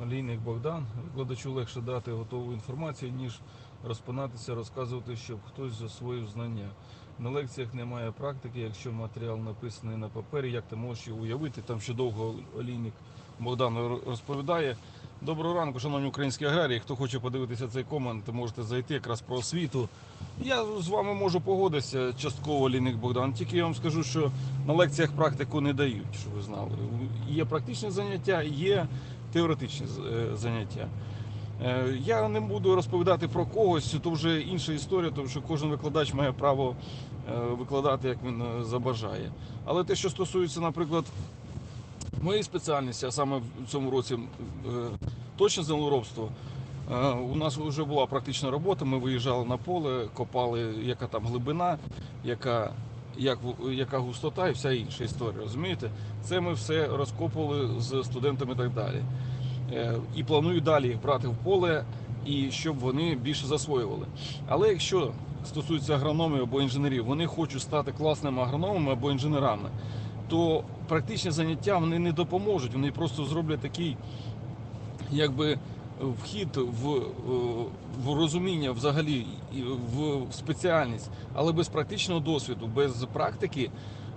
Олійник Богдан. Викладачу легше дати готову інформацію, ніж розпинатися, розказувати, щоб хтось засвоїв знання. На лекціях немає практики, якщо матеріал написаний на папері, як ти можеш його уявити, там ще довго олійник Богдан розповідає. Доброго ранку, шановні українські аграрії. Хто хоче подивитися цей комент, можете зайти якраз про освіту. Я з вами можу погодитися частково олійник Богдан. Тільки я вам скажу, що на лекціях практику не дають, щоб ви знали. Є практичні заняття, є теоретичні е, заняття. Е, Я не буду розповідати про когось, то вже інша історія, тому що кожен викладач має право е, викладати, як він забажає. Але те, що стосується, наприклад, моєї спеціальності, а саме в цьому році е, точне землеробство, е, у нас вже була практична робота. Ми виїжджали на поле, копали, яка там глибина, яка, як, яка густота і вся інша історія. Розумієте? Це ми все розкопували з студентами і так далі. Е, І планую далі їх брати в поле і щоб вони більше засвоювали. Але якщо стосується агрономів або інженерів, вони хочуть стати класними агрономами або інженерами, то практичні заняття вони не допоможуть. Вони просто зроблять такий, якби. Вхід в, е, в розуміння взагалі в спеціальність, але без практичного досвіду, без практики,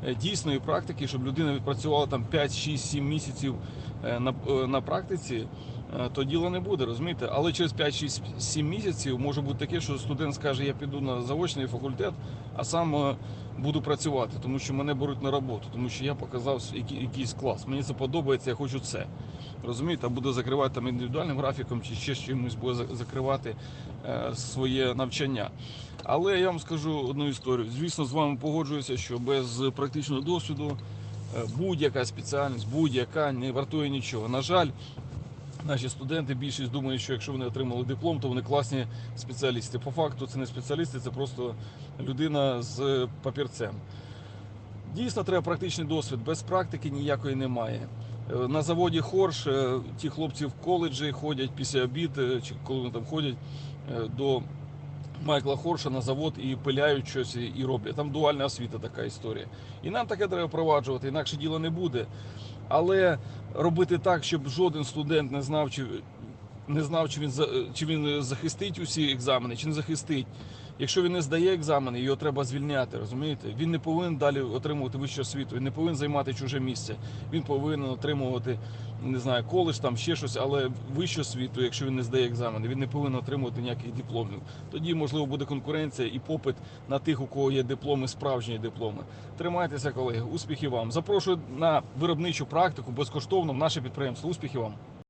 е, дійсної практики, щоб людина відпрацювала там 5, 6, 7 місяців е, на, на практиці, то діла не буде, розумієте? Але через 5-6-7 місяців може бути таке, що студент скаже, я піду на заочний факультет, а сам е, буду працювати, тому що мене беруть на роботу, тому що я показав якийсь клас. Мені це подобається, я хочу це. Розумієте, а буде закривати там індивідуальним графіком чи ще чимось буде закривати е, своє навчання. Але я вам скажу одну історію. Звісно, з вами погоджуюся, що без практичного досвіду е, будь-яка спеціальність, будь-яка не вартує нічого. На жаль, наші студенти більшість думають, що якщо вони отримали диплом, то вони класні спеціалісти. По факту це не спеціалісти, це просто людина з папірцем. Дійсно, треба практичний досвід. Без практики ніякої немає. Е, На заводі Хорш е, ті хлопці в коледжі ходять після обід, е, чи коли вони там ходять до Майкла Хорша на завод і пиляють щось і- роблять. Там дуальна освіта така історія. І нам таке треба впроваджувати, інакше діла не буде. Але робити так, щоб жоден студент не знав, чи не знав, чи він чи він захистить усі екзамени, чи не захистить. Якщо він не здає екзамени, його треба звільняти, розумієте? Він не повинен далі отримувати вищу освіту, він не повинен займати чуже місце. Він повинен отримувати, не знаю, коледж, там ще щось, але вищу освіту, якщо він не здає екзамени, він не повинен отримувати ніяких дипломів. Тоді, можливо, буде конкуренція і попит на тих, у кого є дипломи, справжні дипломи. Тримайтеся, колеги, успіхів вам. Запрошую на виробничу практику безкоштовно в наше підприємство. Успіхів вам!